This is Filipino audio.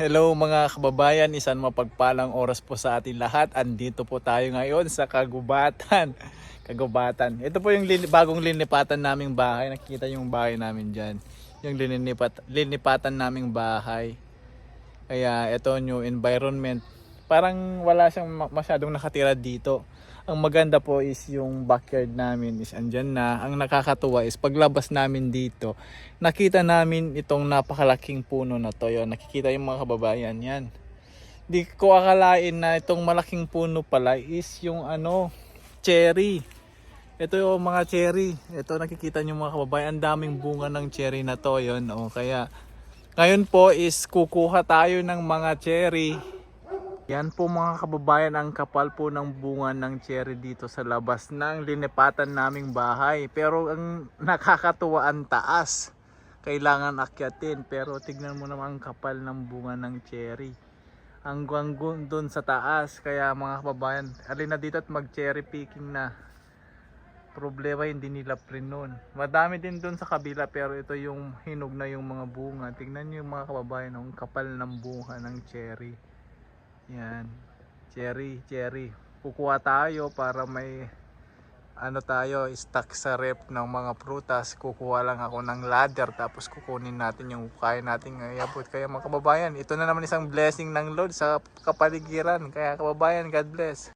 Hello mga kababayan, isang mapagpalang oras po sa atin lahat. Andito po tayo ngayon sa Kagubatan. Kagubatan. Ito po yung lini- bagong linipatan naming bahay. Nakikita yung bahay namin dyan. Yung linilipat, linipatan naming bahay. Kaya ito new environment. Parang wala siyang ma- masyadong nakatira dito. Ang maganda po is yung backyard namin is andyan na. Ang nakakatuwa is paglabas namin dito, nakita namin itong napakalaking puno na to. Yun, nakikita yung mga kababayan yan. Di ko akalain na itong malaking puno pala is yung ano, cherry. Ito yung mga cherry. Ito nakikita nyo mga kababayan, ang daming bunga ng cherry na to. Yun, oh, kaya ngayon po is kukuha tayo ng mga cherry. Yan po mga kababayan ang kapal po ng bunga ng cherry dito sa labas ng linipatan naming bahay. Pero ang nakakatuwa ang taas. Kailangan akyatin pero tignan mo naman ang kapal ng bunga ng cherry. Hanggang gun- dun sa taas. Kaya mga kababayan, alin na dito at mag cherry picking na. Problema hindi nila prinon. Madami din dun sa kabila pero ito yung hinog na yung mga bunga. Tignan yung mga kababayan ang kapal ng bunga ng cherry. Yan. Cherry, cherry. Kukuha tayo para may ano tayo, stock sa rep ng mga prutas. Kukuha lang ako ng ladder tapos kukunin natin yung kaya natin iabot. Kaya mga kababayan, ito na naman isang blessing ng Lord sa kapaligiran. Kaya kababayan, God bless.